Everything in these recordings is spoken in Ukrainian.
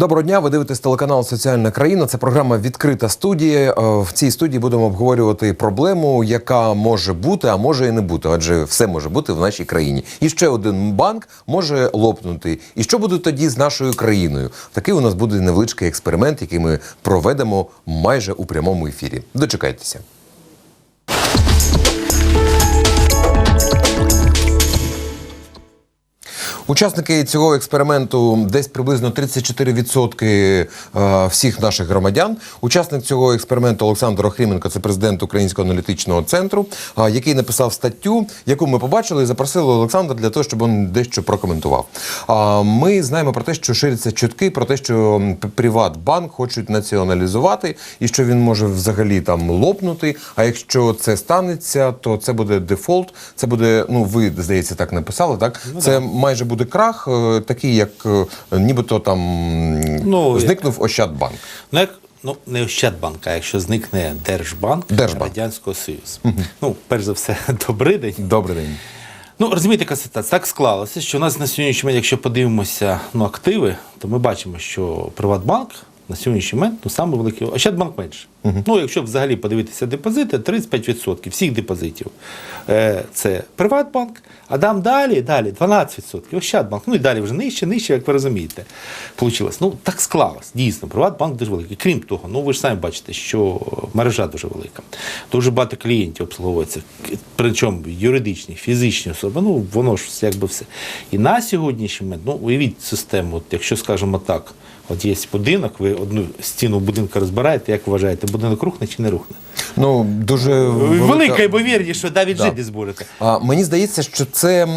Доброго дня. Ви дивитесь телеканал Соціальна країна. Це програма Відкрита студія. Е, В цій студії будемо обговорювати проблему, яка може бути, а може і не бути, адже все може бути в нашій країні. І ще один банк може лопнути. І що буде тоді з нашою країною? Такий у нас буде невеличкий експеримент, який ми проведемо майже у прямому ефірі. Дочекайтеся. Учасники цього експерименту десь приблизно 34% е, всіх наших громадян. Учасник цього експерименту Олександр Охріменко, це президент Українського аналітичного центру, е, який написав статтю, яку ми побачили, і запросили Олександра для того, щоб він дещо прокоментував. Ми знаємо про те, що ширяться чутки про те, що Приватбанк хочуть націоналізувати, і що він може взагалі там лопнути. А якщо це станеться, то це буде дефолт. Це буде, ну ви здається, так написали, так? це майже буде крах, е, такий, як е, нібито там Ну, зникнув Ощадбанк. Ну, як ну не Ощадбанк, а якщо зникне Держбанк, Держбанк. Радянського Союзу. Ну, перш за все, добрий день. Добрий день. Ну, розумієте, ситуація? Так склалося, що у нас на сьогоднішній момент, якщо подивимося ну, активи, то ми бачимо, що Приватбанк на сьогоднішній момент ну, саме великий, Ощадбанк менше. Ну, якщо взагалі подивитися депозити, 35% всіх депозитів е, це Приватбанк, а там далі, далі 12%. Ощадбанк, ну і далі вже нижче, нижче, як ви розумієте. Получилось. Ну, так склалось. Дійсно, Приватбанк дуже великий. Крім того, ну ви ж самі бачите, що мережа дуже велика. Дуже багато клієнтів обслуговується. Причому юридичні, фізичні особи, ну воно ж якби все. І на сьогоднішній момент, ну уявіть систему, от, якщо скажемо так, от є будинок, ви одну стіну будинку розбираєте, як вважаєте, будинок рухне чи не рухне? Ну дуже Велика ймовірність, що навіть Да. жити зможете. А, мені здається, що це е,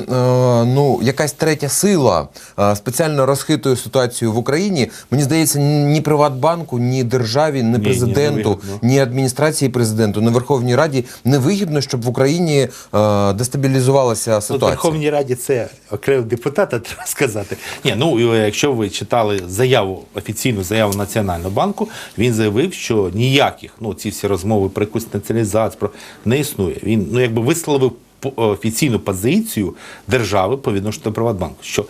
ну якась третя сила е, спеціально розхитує ситуацію в Україні. Мені здається, ні Приватбанку, ні державі, ні ні, президенту, вигідно. ні адміністрації президенту, ні Верховній Раді не вигідно, щоб в Україні е, дестабілізувалася в ситуація. Верховній Раді це окремо депутата, треба сказати. Ні, ну е, якщо ви читали заяву, офіційну заяву Національного банку, він заявив, що ніяких, ну ці всі розмови про якусь націоналізацію про не існує. Він ну якби висловив офіційну позицію держави по відношенню до Приватбанку, що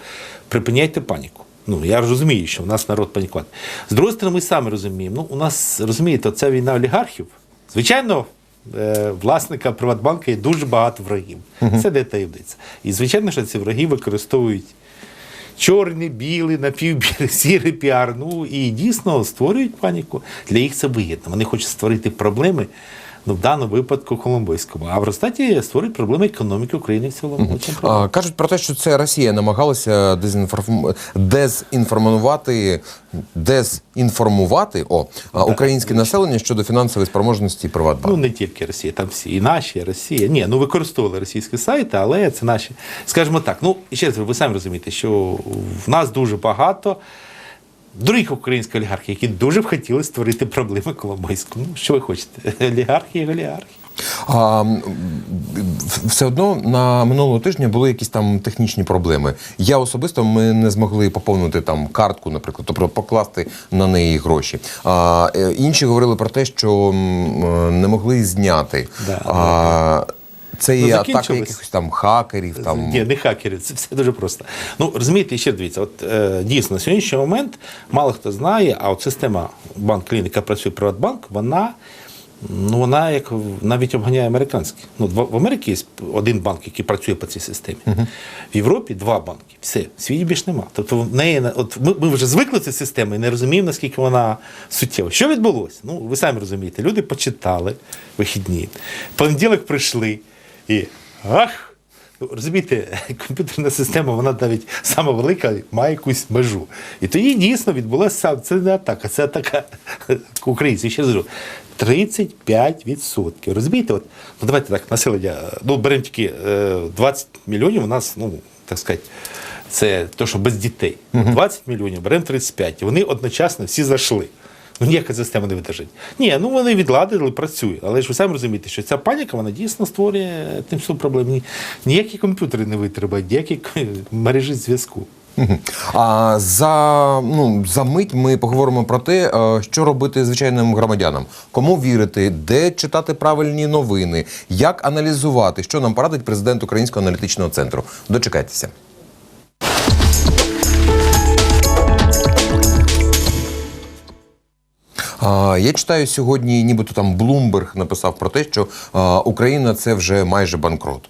припиняйте паніку. Ну я розумію, що в нас народ панікувати. З другої сторони, ми самі розуміємо. Ну, у нас розумієте, ця війна олігархів. Звичайно, е, власника Приватбанка є дуже багато врагів. Це не таємниця. І звичайно, що ці враги використовують чорний, білий, напівбілий, сірий піар. Ну і дійсно створюють паніку. Для їх це вигідно. Вони хочуть створити проблеми. Ну, в даному випадку Коломбойському, а в результаті створюють проблеми економіки України в цілому. Очень А, кажуть про те, що це Росія намагалася дезінформ... дезінформувати, дезінформувати о, а, українське населення щодо фінансової спроможності Приватбанку. Ну, не тільки Росія, там всі, і наші, і Росія. Ні, ну використовували російські сайти, але це наші. Скажімо так, ну і ще раз, ви самі розумієте, що в нас дуже багато других українських олігархів, які дуже б хотіли створити проблеми Коломойському. Ну, що ви хочете? Олігархи і олігархи. А, все одно на минулого тижня були якісь там технічні проблеми. Я особисто ми не змогли поповнити там картку, наприклад, тобто покласти на неї гроші. А, е, інші говорили про те, що е, не могли зняти. Да, а, це Ну, є атака якихось там хакерів. Там. Ні, не хакери, це все дуже просто. Ну розумієте, ще дивіться, от е, дійсно на сьогоднішній момент мало хто знає, а от система банк клін, яка працює Приватбанк, вона. Ну, вона як навіть обганяє американські. Ну, в в Америці є один банк, який працює по цій системі. В Європі два банки. Все, в світі більш нема. Тобто в неї от ми, ми вже звикли до цієї системи і не розуміємо, наскільки вона суттєва. Що відбулося? Ну, ви самі розумієте, люди почитали вихідні. Понеділок прийшли і ах! Ну, Розумієте, комп'ютерна система, вона навіть сама велика, має якусь межу. І тоді дійсно відбулася це не атака, це атака українців. Ще кажу, 35%. Розумієте, от, ну давайте так, населення, ну беремо тільки е, 20 мільйонів у нас, ну, так сказати, це то, що без дітей. 20 мільйонів, беремо 35. І вони одночасно всі зайшли. Ну, ніяка система не видержить. Ні, ну вони відладили, працює. Але ж ви самі розумієте, що ця паніка вона дійсно створює тим самим проблем. Ні- Ніякі комп'ютери не витримають, ніякі мережі зв'язку. А за ну за мить ми поговоримо про те, е, що робити звичайним громадянам, кому вірити, де читати правильні новини, як аналізувати, що нам порадить президент Українського аналітичного центру. Дочекайтеся. Я читаю сьогодні, нібито там Блумберг написав про те, що Україна це вже майже банкрот.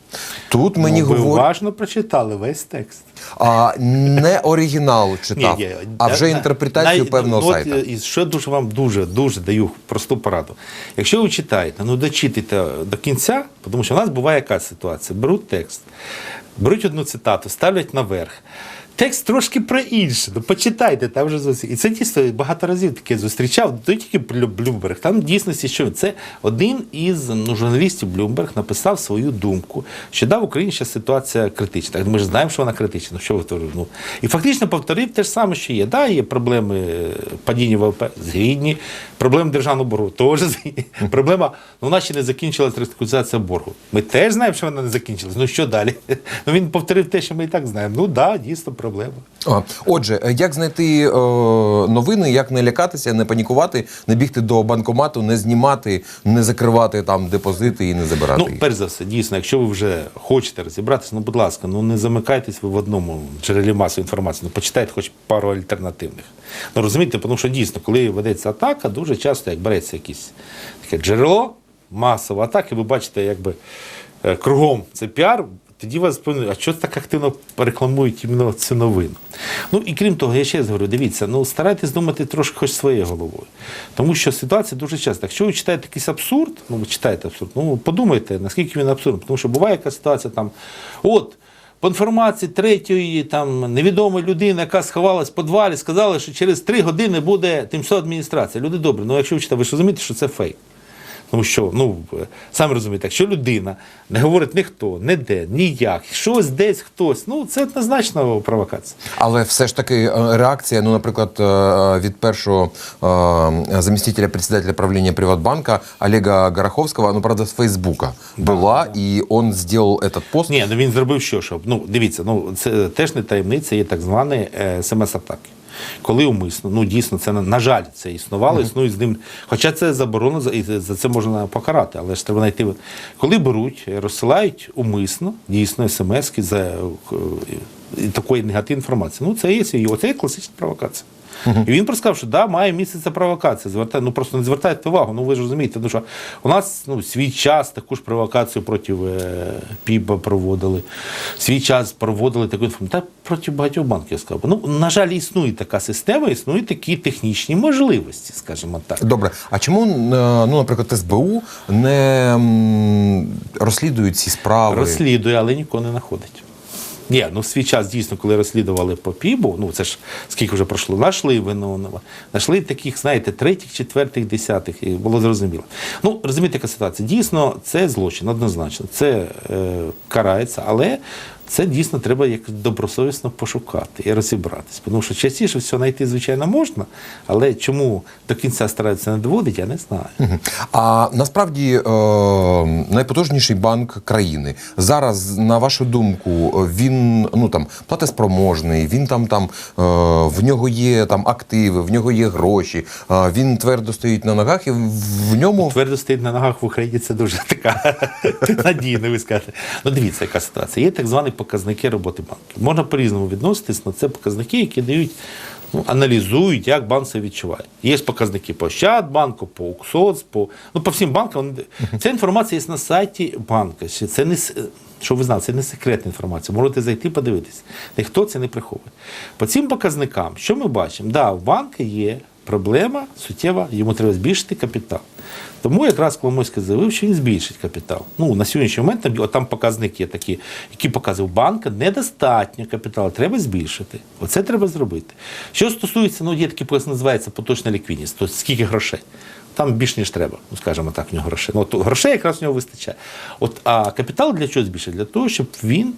Тут мені ну, ви говорять, уважно прочитали весь текст. а, не оригінал читав, Ні, а вже інтерпретацію певного ну, от, сайта. е, І що дуже вам дуже дуже даю просту пораду. Якщо ви читаєте, ну дочитайте до кінця, тому що в нас буває яка ситуація. Беруть текст, беруть одну цитату, ставлять наверх. Текст трошки про інше. Ну почитайте, там вже зовсім. І це дійсно багато разів таке зустрічав. Не тільки Блю- Блюмберг. Там в дійсності що це один із ну, журналістів Блюмберг написав свою думку, що да, в Україні ще ситуація критична. Ми ж знаємо, що вона критична. Ну, Що ви ну. І фактично повторив те ж саме, що є. Да, є проблеми е, падіння ВВП, згідні, проблеми державного боргу теж згідні. Проблема, ну, нас ще не закінчилась реструктуризація боргу. Ми теж знаємо, що вона не закінчилась. Ну що далі? Ну він повторив те, що ми і так знаємо. Ну да, дійсно проблема. А, Отже, е, як знайти е, новини, як не лякатися, не панікувати, не бігти до банкомату, не знімати, не закривати там депозити і не забирати Ну, їх? перш за все, дійсно, якщо ви вже хочете розібратися, ну, будь ласка, ну не замикайтесь ви в одному джерелі масової інформації, ну почитайте хоч пару альтернативних. Ну розумієте, тому що дійсно, коли ведеться атака, дуже часто як береться якесь таке джерело масової атаки, ви бачите, якби е, кругом це піар. Тоді вас повинні, а що так активно рекламують іменно цю новину? Ну і крім того, я ще раз говорю, дивіться, ну старайтесь думати трошки хоч своєю головою. Тому що ситуація дуже часто. Якщо ви читаєте якийсь абсурд, ну ви читаєте абсурд, ну подумайте, наскільки він абсурдний. Тому що буває яка ситуація там, от. По інформації третьої там невідомої людини, яка сховалась в підвалі, сказали, що через три години буде тимчасова адміністрація. Люди добрі. Ну якщо ви читаєте, ви ж розумієте, що це фейк. Тому що, ну, самі розумієте, якщо людина не говорить ніхто, не де, ніяк, щось десь хтось, ну це однозначно провокація. Але все ж таки е, реакція, ну, наприклад, е, від першого е, замістителя председателя правління Приватбанка Олега Гороховського, ну, правда, з Фейсбука була, і він зробив этот пост. Ні, ну він зробив що, щоб. Ну, дивіться, ну це теж не таємниця, є так звані е, смс-атаки. Коли умисно, ну дійсно, це на- жаль, це існувало, існує з ним. Хоча це заборонено, за- і за це можна покарати, але ж треба знайти. Коли беруть, розсилають умисно, дійсно, смс-ки за е, такої негативної інформації. Ну, це є, і оце є класична провокація. І він просто сказав, що да, має місце ця провокація. Звертай, ну просто не звертайте увагу. Ну ви ж розумієте, тому що у нас ну, свій час таку ж провокацію проти е, ПІБа проводили, свій час проводили таку інформацію. Та проти багатьох банків я сказав. Ну, на жаль, існує така система, існують такі технічні можливості, скажімо так. Добре, а чому, е, ну, наприклад, СБУ не м, розслідують ці справи? Розслідує, але нікого не знаходить. Ні, ну в свій час дійсно, коли розслідували по ПІБу, ну це ж скільки вже пройшло, знайшли винного, знайшли таких, знаєте, третіх, четвертих, десятих, і було зрозуміло. Ну, розумієте, яка ситуація? Дійсно, це злочин, однозначно. Це е, карається, але це дійсно треба як добросовісно пошукати і розібратись. Тому що частіше все знайти, звичайно, можна, але чому до кінця стараються не доводити, я не знаю. А насправді е, найпотужніший банк країни зараз, на вашу думку, він ну там платеспроможний, він там там е, в нього є там активи, в нього є гроші, е, він твердо стоїть на ногах, і в ньому Твердо стоїть на ногах в Україні це дуже така надійна, ви скажете. Ну дивіться, яка ситуація. Є так звані показники роботи банків. Можна по-різному відноситись, але це показники, які дають. Ну, аналізують, як банк себе відчуває. Є показники по Ощадбанку, по Уксоц, по, ну, по всім банкам. Ця інформація є на сайті банка. Це не, що ви знали, це не секретна інформація. Можете зайти подивитись. Ніхто це не приховує. По цим показникам, що ми бачимо? Да, у банка є проблема суттєва, йому треба збільшити капітал. Тому якраз Коломойський заявив, що він збільшить капітал. Ну, на сьогоднішній момент там, от там показники такі, які показував банка, недостатньо капіталу, треба збільшити. Оце треба зробити. Що стосується, ну, є показник, називається поточна ліквідність, тобто скільки грошей. Там більш ніж треба, ну скажімо так, в нього грошей. Ну, от грошей якраз в нього вистачає. От, а капітал для чого збільшити? Для того, щоб він,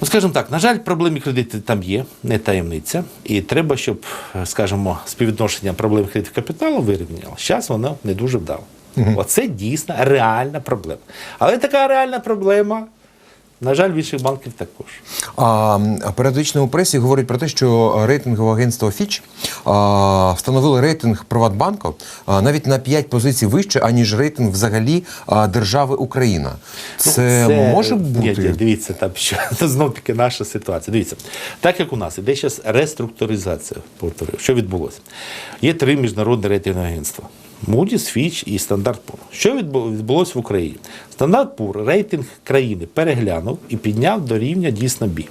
ну скажімо так, на жаль, проблеми кредиту там є, не таємниця. І треба, щоб, скажімо, співвідношення проблем кредиту капіталу вирівняло. Зараз воно не дуже вдало. Оце дійсно реальна проблема. Але така реальна проблема На жаль, в інших банків також. А періодично у пресі говорять про те, що рейтингове агентство Fitch а, встановило рейтинг Приватбанку а, навіть на 5 позицій вище, аніж рейтинг взагалі а, держави Україна. Це, може бути. Ні, дивіться, там що це знов таки наша ситуація. Дивіться, так як у нас іде зараз реструктуризація, повторюю, що відбулося? Є три міжнародні рейтингові агентства. Moody's, Fitch і Standard Poor. Що відбулося в Україні? Standard Poor рейтинг країни переглянув і підняв до рівня дійсно B.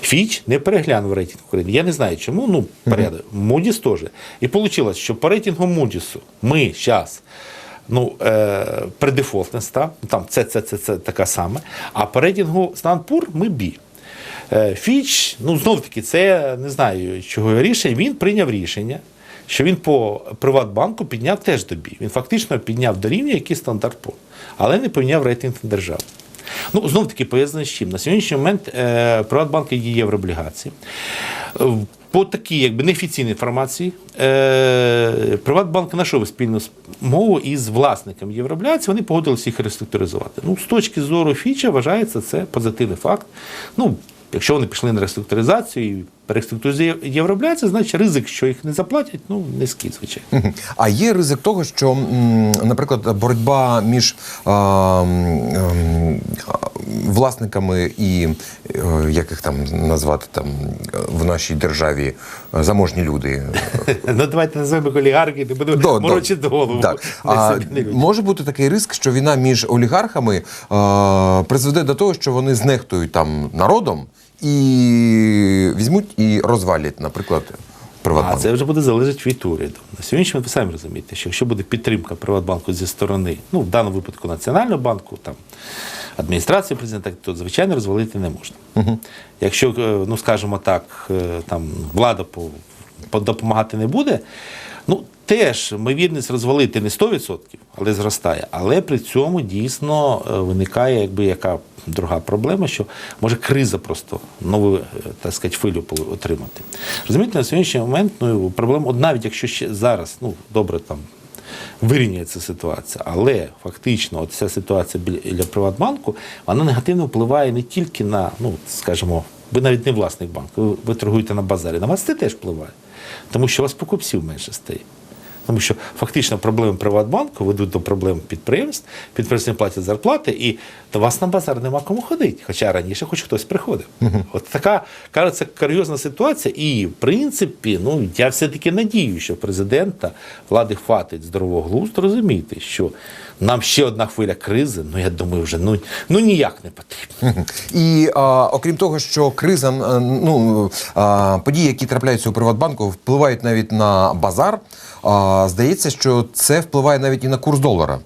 Фіч не переглянув рейтинг України. Я не знаю чому. Ну, порядок. Moody's теж. І вийшло, що по рейтингу Moody's ми зараз ну, е, предефолтність, там це, це, це, це така саме. А по рейтингу Standard ми. Е, Фіч, ну знов таки, це не знаю чого рішення. Він прийняв рішення, що він по Приватбанку підняв теж до B. Він фактично підняв до рівня, який стандарт по, але не підняв рейтинг держави. Ну, знов таки поясню з чим. На сьогоднішній момент е, Приватбанк є єврооблігації. Е, По такій якби неофіційній інформації, е, Приватбанк знайшов спільну мову із власником єврооблігацій, вони погодилися їх реструктуризувати. Ну, з точки зору Фіча вважається це позитивний факт. Ну, якщо вони пішли на реструктуризацію і переструктуризують єврооблігації, значить ризик, що їх не заплатять, ну низький, звичайно. А є ризик того, що, наприклад, боротьба між а, а, власниками і е, як їх там назвати там е, в нашій державі е, заможні люди. Ну давайте називаємо їх олігархи, не будемо морочити голову. Так. А, може бути такий ризик, що війна між олігархами призведе до того, що вони знехтують там народом і візьмуть і розвалять, наприклад, А це вже буде залежати від уряду. На сьогоднішній ви самі розумієте, що якщо буде підтримка Приватбанку зі сторони, ну в даному випадку Національного банку, там адміністрації президента, то звичайно розвалити не можна. Якщо, е, ну скажімо так, е, там влада по, по- допомагати не буде, ну теж ймовірність розвалити не 100%, але зростає. Але при цьому дійсно е, виникає якби яка друга проблема, що може криза просто нову е, так сказати, хвилю отримати. Розумієте, на сьогоднішній момент ну, проблема, навіть якщо ще зараз, ну добре там. Вирівняється ситуація, але фактично от ця ситуація біля Приватбанку вона негативно впливає не тільки на, ну скажімо, ви навіть не власник банку, ви, ви торгуєте на базарі. На вас це теж впливає, тому що у вас покупців менше стає. Тому що фактично проблеми Приватбанку ведуть до проблем підприємств, підприємства не платять зарплати, і до вас на базар нема кому ходити. Хоча раніше хоч хтось приходив. От така кажеться курйозна ситуація. І в принципі, ну я все-таки надію, що президента влади хватить здорового глузду розуміти, що нам ще одна хвиля кризи, ну я думаю, вже ну, ну ніяк не потрібно. І а, окрім того, що криза, ну а, події, які трапляються у Приватбанку, впливають навіть на базар. А, здається, що це впливає навіть і на курс долара.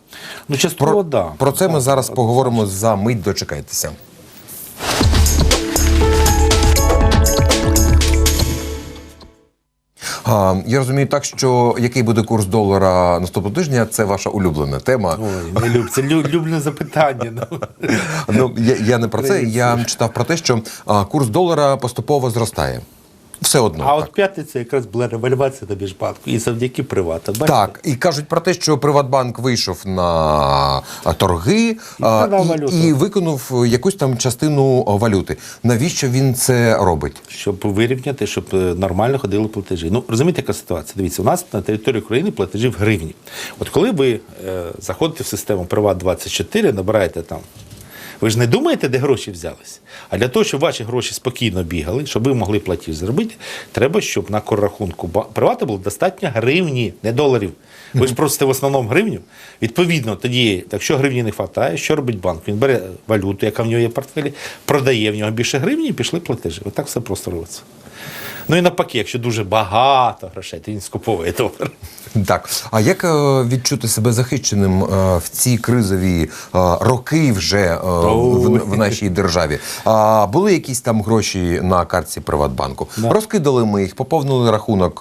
Ну, частково, Про, да. про це ми Так, зараз так. поговоримо за мить. Дочекайтеся. А, я розумію так, що який буде курс долара наступного тижня, це ваша улюблена тема. Ой, не люб, це улюблене запитання. Ну. Ну, я, я не про це. Я читав про те, що а, курс долара поступово зростає. Все одно. А так. от п'ятниця якраз була револьвація на Міжбанку і завдяки привату. Бачите? Так, і кажуть про те, що Приватбанк вийшов на торги а, і, і виконав якусь там частину валюти. Навіщо він це робить? Щоб вирівняти, щоб е, нормально ходили платежі. Ну розумієте, яка ситуація? Дивіться, у нас на території України платежі в гривні. От коли ви е, заходите в систему Приват 24 набираєте там. Ви ж не думаєте, де гроші взялись? А для того, щоб ваші гроші спокійно бігали, щоб ви могли платіж зробити, треба, щоб на коррахунку привата було достатньо гривні, не доларів. Ви ж просите в основному гривню. Відповідно, тоді, якщо гривні не вистачає, що робить банк? Він бере валюту, яка в нього є в портфелі, продає в нього більше гривні і пішли платежі. Отак все просто робиться. Ну і навпаки, якщо дуже багато грошей, то він скуповує долар. Так, а як е, відчути себе захищеним е, в ці кризові е, роки вже в, в нашій державі? А були якісь там гроші на картці Приватбанку? Розкидали ми їх, поповнили рахунок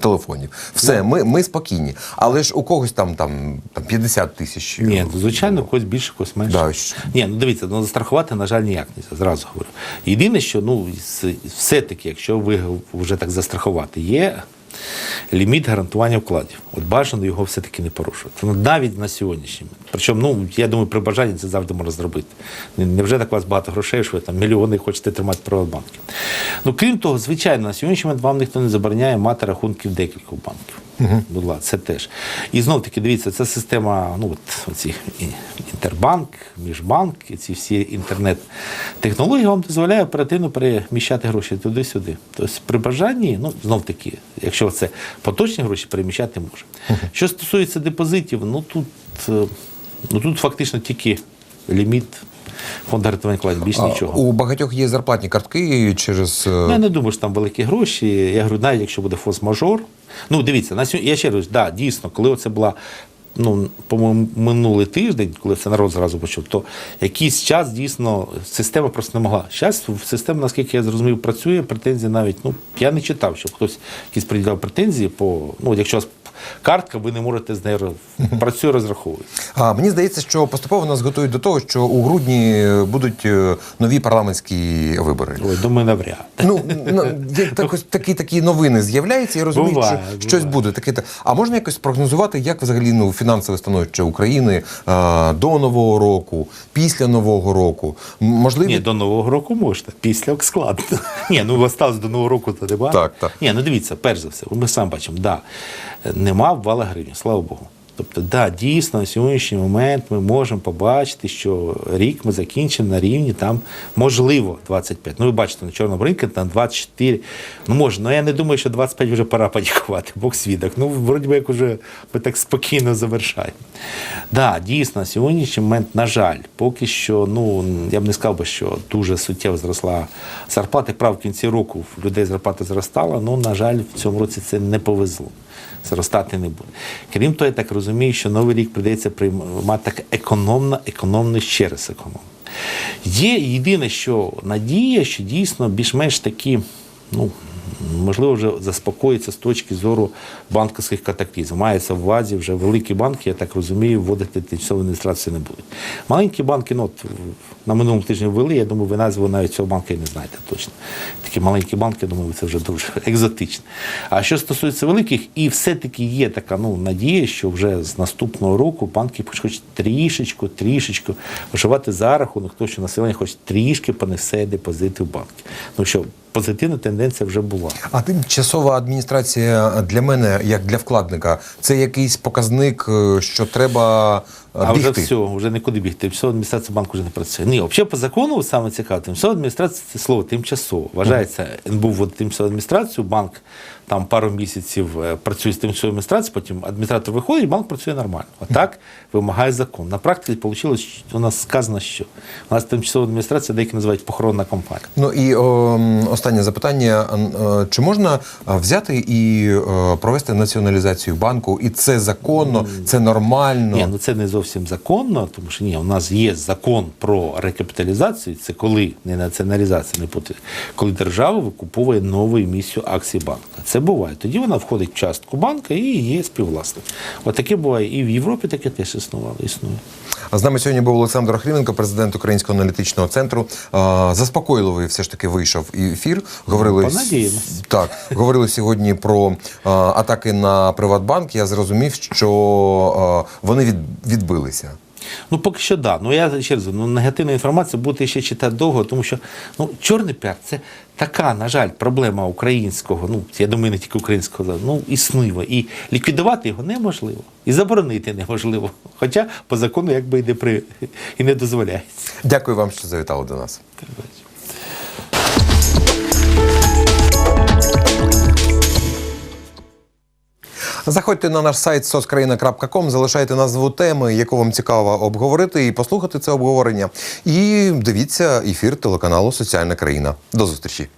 телефонів. Все, ми, ми спокійні. Але ж у когось там, там, там 50 тисяч. Ні, ну, звичайно, когось більше, когось менше. Да, Ні, ну дивіться, ну застрахувати, на жаль, ніяк не зразу говорю. Єдине, що ну все-таки, якщо ви вже так застрахувати, є ліміт гарантування вкладів. От бажано його все-таки не порушувати. Ну, навіть на сьогоднішній. Причому, ну, я думаю, при бажанні це завжди можна зробити. Не- Невже так у вас багато грошей, що ви там мільйони хочете тримати в Приватбанки? Ну, крім того, звичайно, на сьогоднішній момент вам ніхто не забороняє мати рахунки в декількох банків. Будь ласка, це теж. І знов таки, дивіться, це система, ну от оці інтербанк, міжбанк, і ці всі інтернет-технології вам дозволяє оперативно переміщати гроші туди-сюди. Тобто при бажанні, ну знов таки, якщо це поточні гроші, переміщати може. Що стосується депозитів, ну тут, е, ну тут фактично тільки ліміт гарантування вкладів, більш нічого. У багатьох є зарплатні картки через. е, Ну, я не думаю, що там великі гроші. Я говорю, навіть якщо буде форс-мажор. Ну, дивіться, на сьогодні, я ще раз, да, дійсно, коли це була. Ну, по-моєму, минулий тиждень, коли це народ зразу почув, то якийсь час дійсно система просто не могла. Зараз система, наскільки я зрозумів, працює, претензії навіть, ну, я не читав, щоб хтось якісь приділяв претензії по, ну, якщо вас картка, ви не можете з нею працює, розраховує. А мені здається, що поступово нас готують до того, що у грудні будуть е, нові парламентські вибори. Ой, думаю, навряд. Ну, так, ось такі такі новини з'являються, і розуміють, Буває, що щось буде. Таке а можна якось прогнозувати, як взагалі ну фінансове становище України а, до нового року, після нового року? М, Можливі Ні, до Нового року можна, після складно. Ні, ну осталось до Нового року, то нема. Так, так. Ні, ну дивіться, перш за все, ми сам бачимо, да, нема вала гривні, слава Богу. Тобто, да, дійсно, на сьогоднішній момент ми можемо побачити, що рік ми закінчимо на рівні там, можливо, 25. Ну, ви бачите, на чорному ринку там 24. Ну, може, ну я не думаю, що 25 вже пора панікувати, Бог свідок. Ну, вроді би, як уже ми так спокійно завершаємо. Да, дійсно, на сьогоднішній момент, на жаль, поки що, ну я б не сказав би, що дуже суттєво зросла зарплата. Прав в кінці року людей зарплата зростала, ну, на жаль, в цьому році це не повезло. Зростати не буде. Крім того, я так розумію, що новий рік прийдеться приймати так економно, економно ще раз економно. Є єдине, що надія, що дійсно більш-менш такі, ну, можливо, вже заспокоїться з точки зору банківських катаклізмів. Мається в увазі вже великі банки, я так розумію, вводити тимчасову адміністрацію не будуть. Маленькі банки, ну, на минулому тижні ввели, я думаю, ви назву навіть цього банку і не знаєте точно. Такі маленькі банки, я думаю, це вже дуже екзотично. А що стосується великих, і все-таки є така ну, надія, що вже з наступного року банки хочуть трішечку, трішечку вживати за рахунок того, що населення хоч трішки понесе депозити в банки. Ну що позитивна тенденція вже була. А тимчасова адміністрація для мене, як для вкладника, це якийсь показник, е, що треба А бігти. вже все, вже нікуди бігти. Тимчасова адміністрація банку вже не працює. Ні, взагалі по закону саме цікаво, тимчасова адміністрація це слово тимчасово. Вважається, НБУ вводить тимчасову адміністрацію, банк там пару місяців е, працює з тимчасовою адміністрацією, потім адміністратор виходить, банк працює нормально. Отак вимагає закон. На практиці вийшло, у нас сказано, що у нас тимчасова адміністрація, деякі називають похоронна компанія. Ну і о, останнє запитання: е, чи можна е, взяти і провести націоналізацію банку? І це законно, це нормально. Ні, ну це не зовсім законно, тому що ні, у нас є закон про рекапіталізацію. Це коли не націоналізація, не поти, коли держава викуповує нову емісію акцій банка. Це буває. Тоді вона входить в частку банка і є співвласник. От буває. І в Європі таке теж існувало, існує. А з нами сьогодні був Олександр Охріменко, президент Українського аналітичного центру. Заспокійливий все ж таки вийшов ефір. Говорили Понадіємось. так, говорили сьогодні про атаки на Приватбанк. Я зрозумів, що вони від, відбилися. Ну, поки що да. Ну я ще раз, ну, негативна інформація буде ще читати довго, тому що ну, чорний піар це така, на жаль, проблема українського, ну я думаю, не тільки українського, ну існує. І ліквідувати його неможливо, і заборонити неможливо. Хоча по закону якби йде не при і не дозволяється. Дякую вам, що завітали до нас. Заходьте на наш сайт Соцкраїна.ком залишайте назву теми, яку вам цікаво обговорити, і послухати це обговорення. І дивіться ефір телеканалу Соціальна країна. До зустрічі.